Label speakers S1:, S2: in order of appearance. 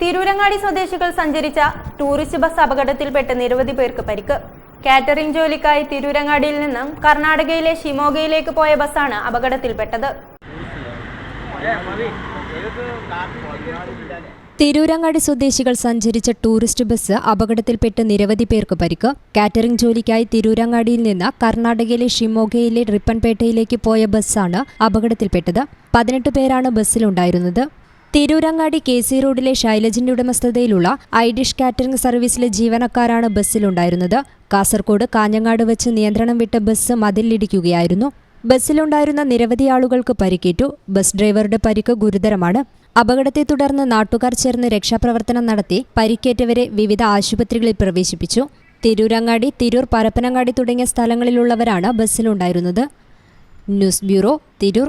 S1: തിരൂരങ്ങാടി സ്വദേശികൾ സഞ്ചരിച്ച tourist bus അപകടത്തിൽപ്പെട്ട് നിരവധി പേർക്ക് പരിക്ക്. കാറ്ററിംഗ് ജോലിക്കായി തിരൂരങ്ങാടിയിൽ നിന്നും കർണാടകയിലെ ഷിമോഗയിലേക്ക് പോയ ബസ്സാണ് അപകടത്തിൽപ്പെട്ടത്.
S2: തിരൂരങ്ങാടി സ്വദേശികൾ സഞ്ചരിച്ച ടൂറിസ്റ്റ് ബസ് അപകടത്തിൽപ്പെട്ട് നിരവധി പേർക്ക് പരിക്ക്. കാറ്ററിംഗ് ജോലിക്കായി തിരൂരങ്ങാടിയിൽ നിന്ന് കർണാടകയിലെ ഷിമോഗയിലെ റിപ്പൻപേട്ടയിലേക്ക് പോയ ബസ്സാണ് അപകടത്തിൽപ്പെട്ടത്. പതിനെട്ട് പേരാണ് ബസ്സിലുണ്ടായിരുന്നത് തിരൂരങ്ങാടി കെ സി റോഡിലെ ശൈലജിന്റെ ഉടമസ്ഥതയിലുള്ള ഐഡിഷ് കാറ്ററിംഗ് സർവീസിലെ ജീവനക്കാരാണ് ബസ്സിലുണ്ടായിരുന്നത്. കാസർകോട് കാഞ്ഞങ്ങാട് വെച്ച് നിയന്ത്രണം വിട്ട ബസ് മതിലിടിക്കുകയായിരുന്നു. ബസ്സിലുണ്ടായിരുന്ന നിരവധി ആളുകൾക്ക് പരിക്കേറ്റു. ബസ് ഡ്രൈവറുടെ പരിക്ക് ഗുരുതരമാണ്. അപകടത്തെ തുടർന്ന് നാട്ടുകാർ ചേർന്ന് രക്ഷാപ്രവർത്തനം നടത്തി പരിക്കേറ്റവരെ വിവിധ ആശുപത്രികളിൽ പ്രവേശിപ്പിച്ചു. തിരൂരങ്ങാടി തിരൂർ പരപ്പനങ്ങാടി തുടങ്ങിയ സ്ഥലങ്ങളിലുള്ളവരാണ് ബസ്സിലുണ്ടായിരുന്നത്. News bureau Tirur.